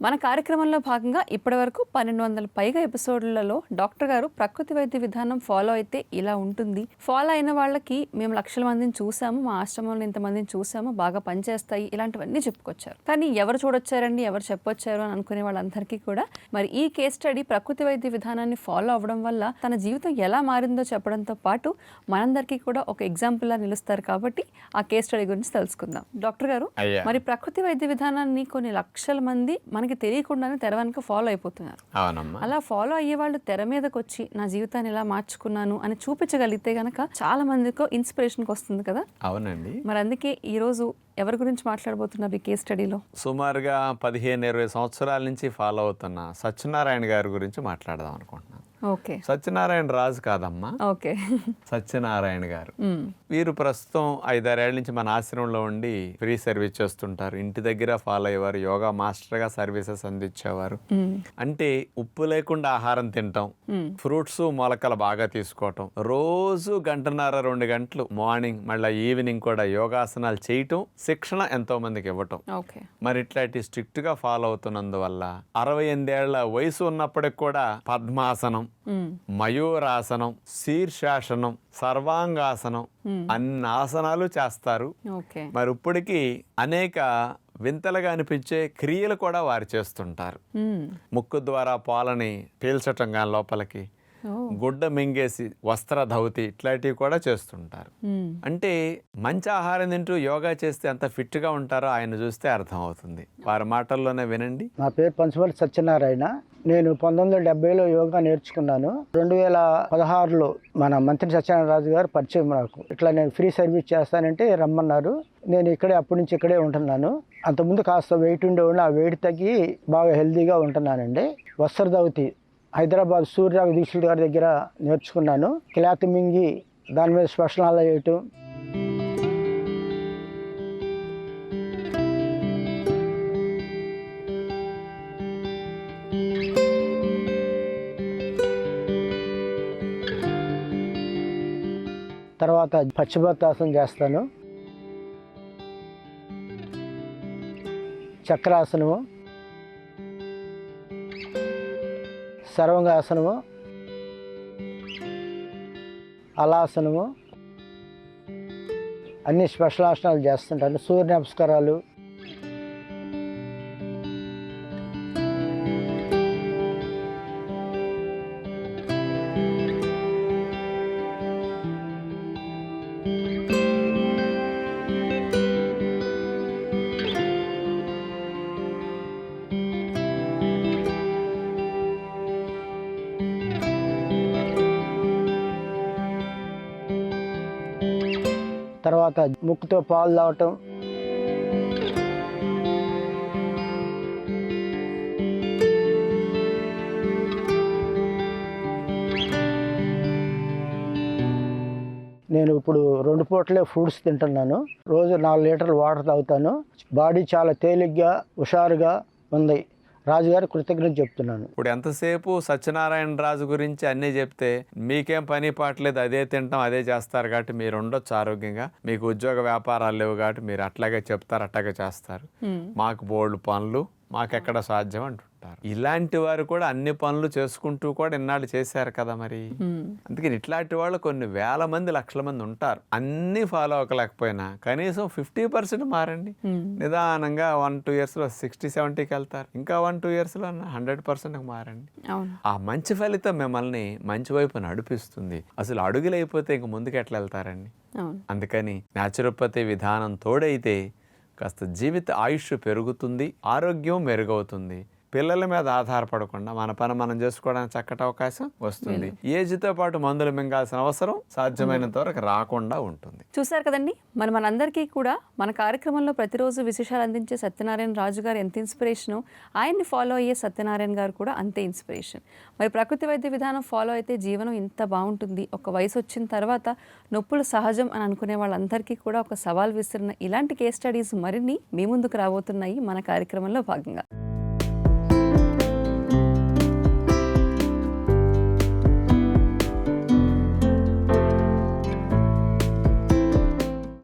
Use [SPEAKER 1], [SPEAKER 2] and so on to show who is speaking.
[SPEAKER 1] మన కార్యక్రమంలో భాగంగా ఇప్పటివరకు పన్నెండు వందల పైగా ఎపిసోడ్లలో డాక్టర్ గారు ప్రకృతి వైద్య విధానం ఫాలో అయితే ఇలా ఉంటుంది. ఫాలో అయిన వాళ్ళకి మేము లక్షల మందిని చూసాము మా ఆశ్రమంలో ఇంతమందిని చూసాము బాగా పనిచేస్తాయి ఇలాంటివన్నీ చెప్పుకొచ్చారు. కానీ ఎవరు చూడొచ్చారండి ఎవరు చెప్పొచ్చారు అని అనుకునే వాళ్ళందరికీ కూడా మరి ఈ కేస్ స్టడీ ప్రకృతి వైద్య విధానాన్ని ఫాలో అవ్వడం వల్ల తన జీవితం ఎలా మారిందో చెప్పడంతో పాటు మనందరికీ కూడా ఒక ఎగ్జాంపుల్ లా నిలుస్తారు కాబట్టి ఆ కేస్ స్టడీ గురించి తెలుసుకుందాం. డాక్టర్ గారు. మరి ప్రకృతి వైద్య విధానాన్ని కొన్ని లక్షల మంది మనకి తెలియకుండానే తెర వెనుక ఫాలో అయిపోతున్నారు. అలా ఫాలో అయ్యే వాళ్ళు తెర మీదకి వచ్చి నా జీవితాన్ని ఇలా మార్చుకున్నాను అని చూపించగలిగితే గనక చాలా మందికి ఇన్స్పిరేషన్కి వస్తుంది కదా.
[SPEAKER 2] అవునండి.
[SPEAKER 1] మరి అందుకే ఈ రోజు ఎవరి గురించి మాట్లాడబోతున్నారు ఈ కేస్ స్టడీలో
[SPEAKER 2] సుమారుగా పదిహేను ఇరవై సంవత్సరాల నుంచి ఫాలో అవుతున్న సత్యనారాయణ గారి గురించి మాట్లాడదాం అనుకుంటున్నాను.
[SPEAKER 1] ఓకే.
[SPEAKER 2] సత్యనారాయణ రాజు కాదమ్మా.
[SPEAKER 1] ఓకే.
[SPEAKER 2] సత్యనారాయణ గారు. వీరు ప్రస్తుతం ఐదారేళ్ళ నుంచి మన ఆశ్రమంలో ఉండి ఫ్రీ సర్వీస్ చేస్తుంటారు. ఇంటి దగ్గర ఫాలో అయ్యేవారు యోగా మాస్టర్గా సర్వీసెస్ అందించేవారు. అంటే ఉప్పు లేకుండా ఆహారం తింటాం. ఫ్రూట్స్ మొలకలు బాగా తీసుకోవటం. రోజు గంటన్నర రెండు గంటలు మార్నింగ్ మళ్ళీ ఈవినింగ్ కూడా యోగాసనాలు చేయటం శిక్షణ ఎంతో మందికి ఇవ్వటం.
[SPEAKER 1] ఓకే.
[SPEAKER 2] మరి ఇట్లాంటి స్ట్రిక్ట్గా ఫాలో అవుతున్నందువల్ల అరవై ఎనిమిదేళ్ళ వయసు ఉన్నప్పటికి కూడా పద్మాసనం. మయూరాసనం శీర్షాసనం సర్వాంగాసనం అన్ని ఆసనాలు చేస్తారు. మరి ఇప్పటికి అనేక వింతలుగా అనిపించే క్రియలు కూడా వారు చేస్తుంటారు. ముక్కు ద్వారా పాలని పీల్చటం కానీ లోపలికి గుడ్డ మింగేసి వస్త్ర ధౌతి ఇట్లాంటివి కూడా చేస్తుంటారు. అంటే మంచి ఆహారం తింటూ యోగా చేస్తే ఎంత ఫిట్గా ఉంటారో ఆయన చూస్తే అర్థమవుతుంది. వారి మాటల్లోనే వినండి.
[SPEAKER 3] నా పేరు పంచమల్లి సత్యనారాయణ. నేను పంతొమ్మిది వందల డెబ్బైలో యోగా నేర్చుకున్నాను. రెండు వేల పదహారులో మన మంత్రి సత్యనారాయణ రాజు గారు పరిచయం నాకు. ఇట్లా నేను ఫ్రీ సర్వీస్ చేస్తానంటే రమ్మన్నారు. నేను ఇక్కడే అప్పటి నుంచి ఇక్కడే ఉంటున్నాను. అంతకుముందు కాస్త వెయిట్ ఉండేవాడిని. ఆ వెయిట్ తగ్గి బాగా హెల్తీగా ఉంటున్నానండి. వస్త్రదౌతి హైదరాబాద్ సూర్యరావు దీక్షితుడి గారి దగ్గర నేర్చుకున్నాను. క్లాత్ మింగి దాని మీద స్పెషల్ చేయటం తర్వాత పశ్చిమోత్తాసనం చేస్తాను. చక్రాసనము. సర్వంగాసనము అలాసనము అన్ని స్పెషల్ ఆసనాలు చేస్తుంటాను సూర్య నమస్కారాలు తర్వాత ముక్కుతో పాలు తాగటం నేను ఇప్పుడు రెండు పూటలే ఫ్రూట్స్ తింటున్నాను. రోజు నాలుగు లీటర్లు వాటర్ తాగుతాను. బాడీ చాలా తేలిగ్గా హుషారుగా ఉంది. రాజుగారి కృతజ్ఞత చెప్తున్నాను.
[SPEAKER 2] ఇప్పుడు ఎంతసేపు సత్యనారాయణ రాజు గురించి అన్నీ చెప్తే మీకేం పని పాటలేదు అదే తింటాం అదే చేస్తారు కాబట్టి మీరు ఉండొచ్చు ఆరోగ్యంగా. మీకు ఉద్యోగ వ్యాపారాలు లేవు కాబట్టి మీరు అట్లాగే చెప్తారు అట్లాగే చేస్తారు. మాకు బోల్డ్ పనులు మాకెక్కడ సాధ్యం అంటుంటారు ఇలాంటి వారు కూడా అన్ని పనులు చేసుకుంటూ కూడా ఇన్నాళ్ళు చేశారు కదా మరి. అందుకని ఇట్లాంటి వాళ్ళు కొన్ని వేల మంది లక్షల మంది ఉంటారు. అన్ని ఫాలో అవ్వలేకపోయినా కనీసం ఫిఫ్టీ పర్సెంట్ మారండి. నిదానంగా వన్ టూ ఇయర్స్లో సిక్స్టీ సెవెంటీకి వెళ్తారు. ఇంకా వన్ టూ ఇయర్స్లో హండ్రెడ్ పర్సెంట్కి మారండి. ఆ మంచి ఫలితం మిమ్మల్ని మంచి వైపు నడిపిస్తుంది. అసలు అడుగులు అయిపోతే ఇంక ముందుకు ఎట్లా వెళ్తారండి? అందుకని న్యాచురోపతి విధానం తోడైతే కాస్త జీవిత ఆయుష్ పెరుగుతుంది ఆరోగ్యం మెరుగవుతుంది. పిల్లల మీద ఆధారపడకుండా మన పని మనం చేసుకోవడానికి చక్కటి అవకాశం వస్తుంది. ఏజ్తో పాటు మందులు మింగాల్సిన అవసరం సాధ్యమైనంత వరకు రాకుండా ఉంటుంది.
[SPEAKER 1] చూశారు కదండి? మరి మనందరికీ కూడా మన కార్యక్రమంలో ప్రతిరోజు విశేషాలు అందించే సత్యనారాయణ రాజు గారు ఎంత ఇన్స్పిరేషను ఆయన్ని ఫాలో అయ్యే సత్యనారాయణ గారు కూడా అంతే ఇన్స్పిరేషన్. మరి ప్రకృతి వైద్య విధానం ఫాలో అయితే జీవనం ఇంత బాగుంటుంది. ఒక వయసు వచ్చిన తర్వాత నొప్పులు సహజం అని అనుకునే వాళ్ళందరికీ కూడా ఒక సవాల్ విసిరిన ఇలాంటి కేస్ స్టడీస్ మరిన్ని మీ ముందుకు రాబోతున్నాయి మన కార్యక్రమంలో భాగంగా.